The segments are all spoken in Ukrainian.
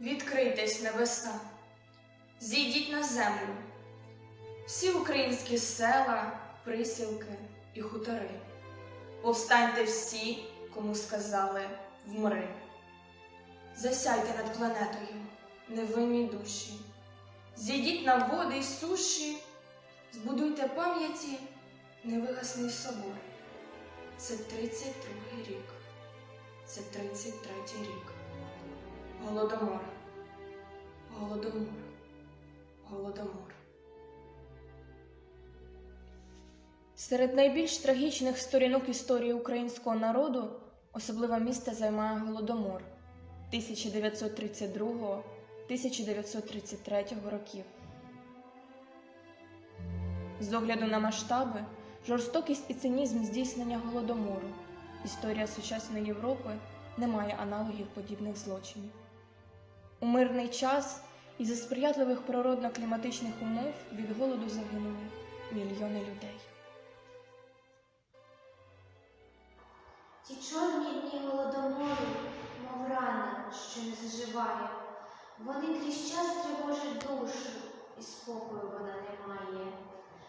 відкрийтесь небеса, зійдіть на землю, всі українські села, присілки і хутори. Повстаньте всі, кому сказали вмри. Засяйте над планетою, невинні душі, зійдіть на води й суші, збудуйте пам'яті невигасний собор. Це 32 рік, це 33 рік. Голодомор, голодомор, голодомор. Серед найбільш трагічних сторінок історії українського народу особливе місце займає Голодомор 1932-1933 років. З огляду на масштаби, жорстокість і цинізм здійснення Голодомору, історія сучасної Європи не має аналогів подібних злочинів. У мирний час і за сприятливих природно-кліматичних умов від голоду загинули мільйони людей. Ті чорні дні голодомору, мов рана, що не заживає. Вони крізь час тривожать душу, і спокою вона не має.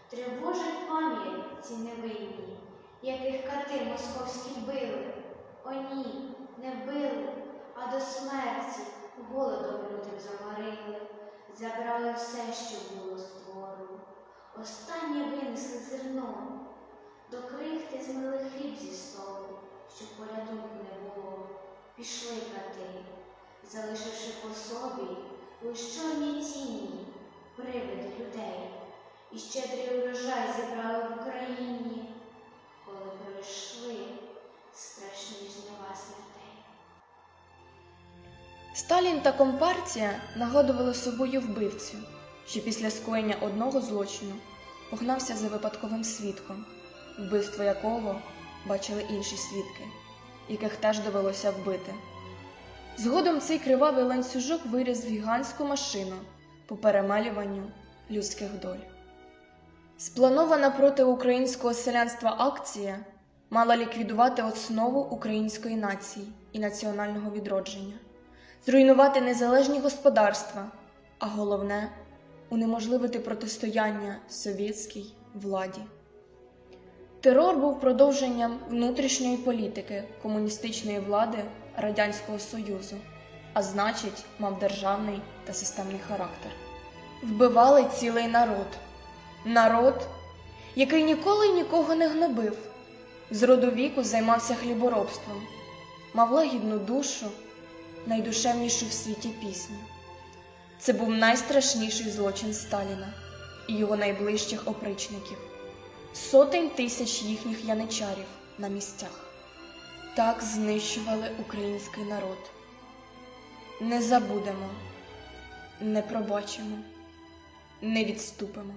Тривожать пам'ять ці невинні, яких кати московські били. О ні, не вбили, а до смерті голодом лютим заморили. Забрали все, що було двору. Останнє винесли зерно, до крихти змили хліб зі столу, щоб порятунку не було. Пішли брати, залишивши по собі лиш чорні тіні, привиди людей. І щедрий урожай зібрали Сталін та Компартія нагодували собою вбивцю, що після скоєння одного злочину погнався за випадковим свідком, вбивство якого бачили інші свідки, яких теж довелося вбити. Згодом цей кривавий ланцюжок виріс в гігантську машину по перемелюванню людських доль. Спланована проти українського селянства акція мала ліквідувати основу української нації і національного відродження зруйнувати незалежні господарства, а головне унеможливити протистояння совєтській владі. Терор був продовженням внутрішньої політики комуністичної влади Радянського Союзу, а значить, мав державний та системний характер. Вбивали цілий народ, народ, який ніколи нікого не гнобив, з роду віку займався хліборобством, мав лагідну душу найдушевнішу в світі пісню. Це був найстрашніший злочин Сталіна і його найближчих опричників, сотень тисяч їхніх яничарів на місцях. Так знищували український народ. Не забудемо, не пробачимо, не відступимо.